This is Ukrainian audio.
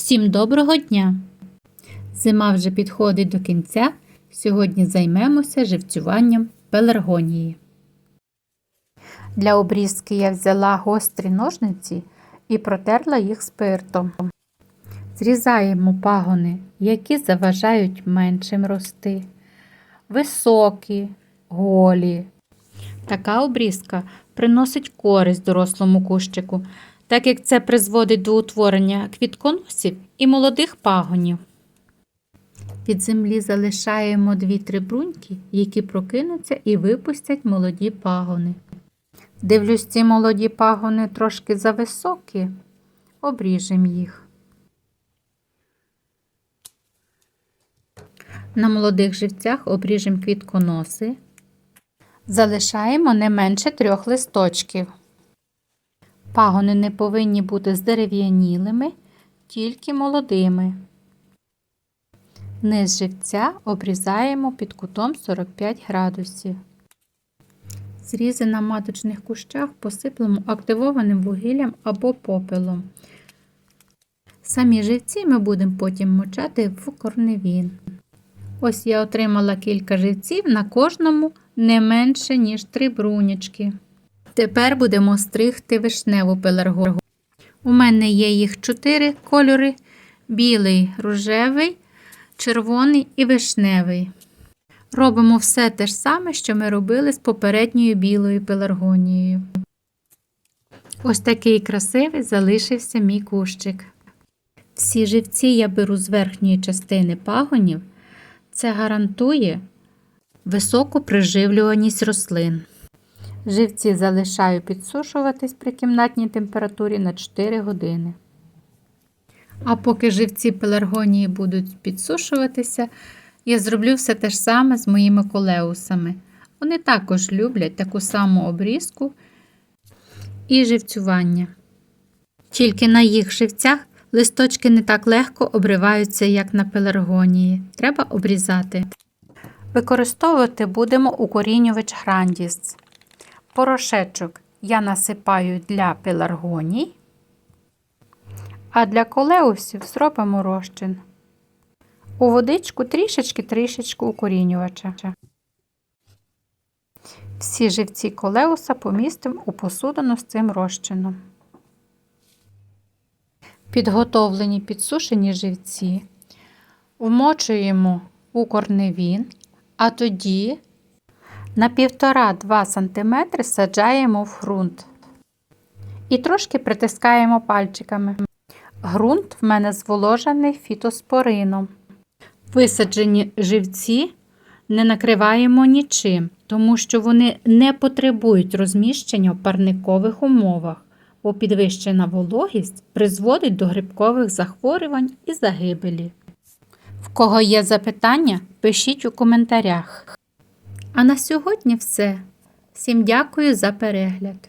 Всім доброго дня! Зима вже підходить до кінця. Сьогодні займемося живцюванням пеларгонії. Для обрізки я взяла гострі ножниці і протерла їх спиртом. Зрізаємо пагони, які заважають меншим рости, високі, голі. Така обрізка приносить користь дорослому кущику, так як це призводить до утворення квітконосів і молодих пагонів. Від землі залишаємо 2-3 бруньки, які прокинуться і випустять молоді пагони. Дивлюсь, ці молоді пагони трошки зависокі, обріжемо їх. На молодих живцях обріжемо квітконоси. Залишаємо не менше трьох листочків. Пагони не повинні бути здерев'янілими, тільки молодими. Низ живця обрізаємо під кутом 45 градусів. Зрізи на маточних кущах посиплемо активованим вугіллям або попелом. Самі живці ми будемо потім мочати в корневін. Ось я отримала кілька живців на кожному не менше, ніж 3 брунячки. Тепер будемо стригти вишневу пеларгу. У мене є їх 4 кольори: білий, рожевий, червоний і вишневий. Робимо все те ж саме, що ми робили з попередньою білою пеларгонією. Ось такий красивий залишився мій кущик. Всі живці я беру з верхньої частини пагонів. Це гарантує високу приживлюваність рослин. Живці залишаю підсушуватись при кімнатній температурі на 4 години. А поки живці пеларгонії будуть підсушуватися, я зроблю все те ж саме з моїми колеусами. Вони також люблять таку саму обрізку і живцювання. Тільки на їх живцях листочки не так легко обриваються, як на пеларгонії. Треба обрізати. Використовувати будемо укорінювач грандіс. Порошечок я насипаю для пеларгоній, а для колеусів зробимо розчин. У водичку трішечки-трішечки укорінювача. Всі живці колеуса помістимо у посудину з цим розчином. Підготовлені підсушені живці вмочуємо у корневін, а тоді на 1,5-2 см саджаємо в ґрунт і трошки притискаємо пальчиками. Грунт в мене зволожений фітоспорином. Висаджені живці не накриваємо нічим, тому що вони не потребують розміщення в парникових умовах, бо підвищена вологість призводить до грибкових захворювань і загибелі. В кого є запитання, пишіть у коментарях. А на сьогодні все. Всім дякую за перегляд.